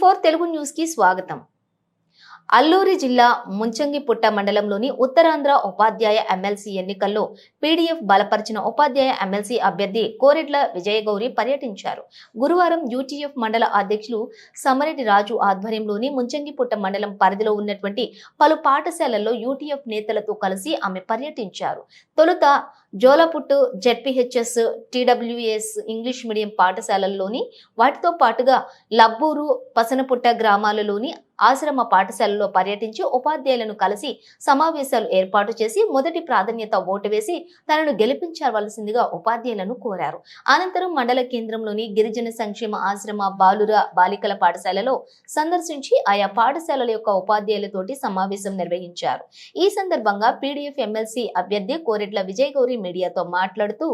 Four Telugu న్యూస్కి స్వాగతం. అల్లూరి జిల్లా ముంచంగిపుట్ట మండలంలోని ఉత్తరాంధ్ర ఉపాధ్యాయ ఎమ్మెల్సీ ఎన్నికల్లో పీడీఎఫ్ బలపరిచిన ఉపాధ్యాయ ఎమ్మెల్సీ అభ్యర్థి కోరెడ్ల విజయగౌరి పర్యటించారు. గురువారం యూటీఎఫ్ మండల అధ్యక్షులు సమరెడ్డి రాజు ఆధ్వర్యంలోని ముంచంగిపుట్ట మండలం పరిధిలో ఉన్నటువంటి పలు పాఠశాలల్లో యూటీఎఫ్ నేతలతో కలిసి ఆమె పర్యటించారు. తొలుత Jolaputtu ZPHS TWS English medium పాఠశాలల్లోని వాటితో పాటుగా లబ్బూరు పసనపుట్ట గ్రామాలలోని ఆశ్రమ పాఠశాలలో పర్యటించి ఉపాధ్యాయులను కలిసి సమావేశాలు ఏర్పాటు చేసి మొదటి ప్రాధాన్యత ఓటు వేసి తనను గెలిపించవలసిందిగా ఉపాధ్యాయులను కోరారు. అనంతరం మండల కేంద్రంలోని గిరిజన సంక్షేమ ఆశ్రమ బాలుర బాలికల పాఠశాలలో సందర్శించి ఆయా పాఠశాలల యొక్క ఉపాధ్యాయులతోటి సమావేశం నిర్వహించారు. ఈ సందర్భంగా పీడీఎఫ్ ఎమ్మెల్సీ అభ్యర్థి కోరెట్ల విజయగౌరి మీడియాతో మాట్లాడుతూ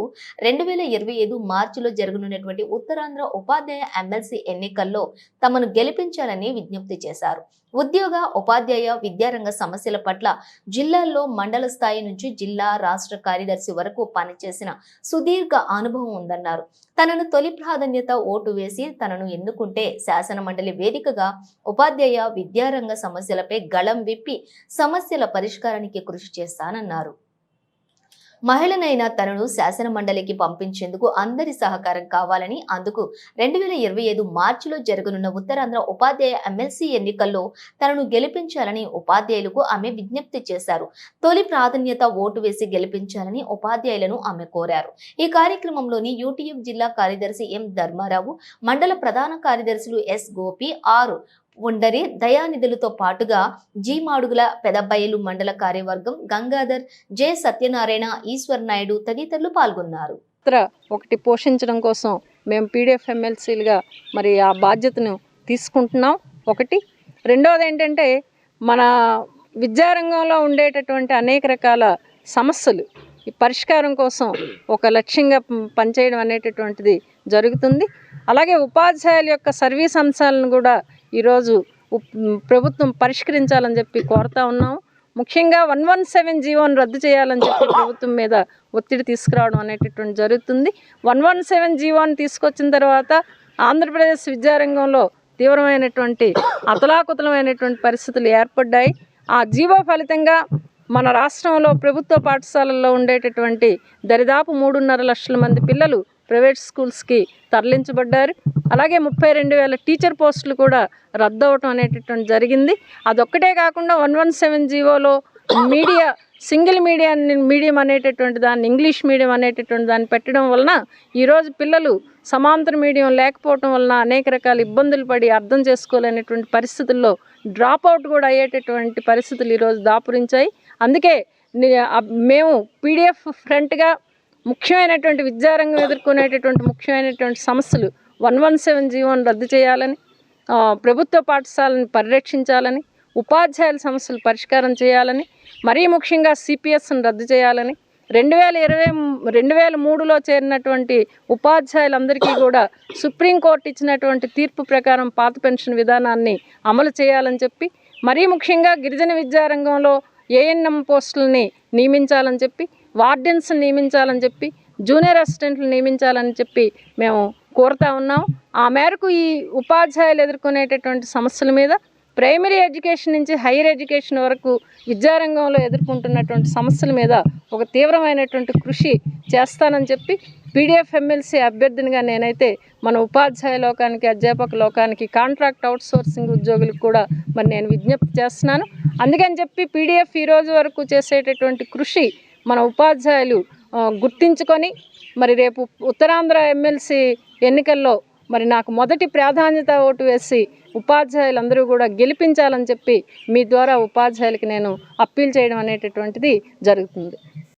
రెండు వేల ఇరవై ఐదు మార్చిలో జరగనున్నటువంటి ఉత్తరాంధ్ర ఉపాధ్యాయ ఎమ్మెల్సీ ఎన్నికల్లో తమను గెలిపించాలని విజ్ఞప్తి చేశారు. ఉద్యోగ ఉపాధ్యాయ విద్యారంగ సమస్యల పట్ల జిల్లాల్లో మండల స్థాయి నుంచి జిల్లా రాష్ట్ర కార్యదర్శి వరకు పనిచేసిన సుదీర్ఘ అనుభవం ఉందన్నారు. తనను తొలి ప్రాధాన్యత ఓటు వేసి తనను ఎన్నుకుంటే శాసన మండలి వేదికగా ఉపాధ్యాయ విద్యారంగ సమస్యలపై గళం విప్పి సమస్యల పరిష్కారానికి కృషి చేస్తానన్నారు. మహిళనైన తనను శాసన మండలికి పంపించేందుకు అందరి సహకారం కావాలని అందుకు రెండు వేల ఇరవై ఐదు మార్చిలో జరగనున్న ఉత్తరాంధ్ర ఉపాధ్యాయ ఎమ్మెల్సీ ఎన్నికల్లో తనను గెలిపించాలని ఉపాధ్యాయులకు ఆమె విజ్ఞప్తి చేశారు. తొలి ప్రాధాన్యత ఓటు వేసి గెలిపించాలని ఉపాధ్యాయులను ఆమె కోరారు. ఈ కార్యక్రమంలోని యూటీఎఫ్ జిల్లా కార్యదర్శి ఎం ధర్మారావు మండల ప్రధాన కార్యదర్శులు ఎస్ గోపి ఆర్ ఉండరి దయానిధులతో పాటుగా జి మాడుగుల పెదబయలు మండల కార్యవర్గం గంగాధర్ జె. సత్యనారాయణ ఈశ్వర్ నాయుడు తదితరులు పాల్గొన్నారు. ఒకటి పోషించడం కోసం మేము పీడిఎఫ్ ఎమ్మెల్సీలుగా మరి ఆ బాధ్యతను తీసుకుంటున్నాం. ఒకటి. రెండవది ఏంటంటే మన విద్యారంగంలో ఉండేటటువంటి అనేక రకాల సమస్యలు. ఈ పరిష్కారం కోసం ఒక లక్ష్యంగా పనిచేయడం అనేటటువంటిది జరుగుతుంది. అలాగే ఉపాధ్యాయుల యొక్క సర్వీస్ అంశాలను కూడా ఈరోజు ప్రభుత్వం పరిష్కరించాలని చెప్పి కోరుతా ఉన్నాం. ముఖ్యంగా వన్ వన్ సెవెన్ జీవోని రద్దు చేయాలని చెప్పి ప్రభుత్వం మీద ఒత్తిడి తీసుకురావడం అనేటటువంటి జరుగుతుంది. వన్ వన్ సెవెన్ జీవోని తీసుకొచ్చిన తర్వాత ఆంధ్రప్రదేశ్ విద్యారంగంలో తీవ్రమైనటువంటి అతలాకుతలమైనటువంటి పరిస్థితులు ఏర్పడ్డాయి. ఆ జీవో ఫలితంగా మన రాష్ట్రంలో ప్రభుత్వ పాఠశాలల్లో ఉండేటటువంటి దరిదాపు మూడున్నర లక్షల మంది పిల్లలు ప్రైవేట్ స్కూల్స్కి తరలించబడ్డారు. అలాగే ముప్పై రెండు వేల టీచర్ పోస్టులు కూడా రద్దు అవటం అనేటటువంటి జరిగింది. అదొక్కటే కాకుండా వన్ వన్ సెవెన్ జీవోలో మీడియా సింగిల్ మీడియా మీడియం అనేటటువంటి దాన్ని ఇంగ్లీష్ మీడియం అనేటటువంటి దాన్ని పెట్టడం వలన ఈరోజు పిల్లలు సమాంతర మీడియం లేకపోవటం వలన అనేక రకాల ఇబ్బందులు పడి అర్థం చేసుకోలేనటువంటి పరిస్థితుల్లో డ్రాప్ అవుట్ కూడా అయ్యేటటువంటి పరిస్థితులు ఈరోజు దాపురించాయి. అందుకే మేము పీడిఎఫ్ ఫ్రంట్గా ముఖ్యమైనటువంటి విద్యారంగం ఎదుర్కొనేటటువంటి ముఖ్యమైనటువంటి సమస్యలు వన్ వన్ సెవెన్ జీవోని రద్దు చేయాలని ప్రభుత్వ పాఠశాలను పరిరక్షించాలని ఉపాధ్యాయుల సమస్యలు పరిష్కారం చేయాలని మరీ ముఖ్యంగా సిపిఎస్ను రద్దు చేయాలని రెండు వేల ఇరవై రెండు వేల మూడులో చేరినటువంటి ఉపాధ్యాయులందరికీ కూడా సుప్రీంకోర్టు ఇచ్చినటువంటి తీర్పు ప్రకారం పాత పెన్షన్ విధానాన్ని అమలు చేయాలని చెప్పి మరీ ముఖ్యంగా గిరిజన విద్యారంగంలో ఏఎన్ఎం పోస్టులని నియమించాలని చెప్పి వార్డెన్స్ నియమించాలని చెప్పి జూనియర్ అసిస్టెంట్లు నియమించాలని చెప్పి మేము కోరుతా ఉన్నాం. ఆ మేరకు ఈ ఉపాధ్యాయులు ఎదుర్కొనేటటువంటి సమస్యల మీద ప్రైమరీ ఎడ్యుకేషన్ నుంచి హైయర్ ఎడ్యుకేషన్ వరకు విద్యారంగంలో ఎదుర్కొంటున్నటువంటి సమస్యల మీద ఒక తీవ్రమైనటువంటి కృషి చేస్తానని చెప్పి పీడిఎఫ్ ఎమ్మెల్సీ అభ్యర్థినిగా నేనైతే మన ఉపాధ్యాయ లోకానికి అధ్యాపక లోకానికి కాంట్రాక్ట్ అవుట్ సోర్సింగ్ ఉద్యోగులకు కూడా మరి నేను విజ్ఞప్తి చేస్తున్నాను. అందుకని చెప్పి పీడిఎఫ్ ఈ రోజు వరకు చేసేటటువంటి కృషి మన ఉపాధ్యాయులు గుర్తించుకొని మరి రేపు ఉత్తరాంధ్ర ఎమ్మెల్సీ ఎన్నికల్లో మరి నాకు మొదటి ప్రాధాన్యత ఓటు వేసి ఉపాధ్యాయులందరూ కూడా గెలిపించాలని చెప్పి మీ ద్వారా ఉపాధ్యాయులకి నేను అప్పీల్ చేయడం అనేటటువంటిది జరుగుతుంది.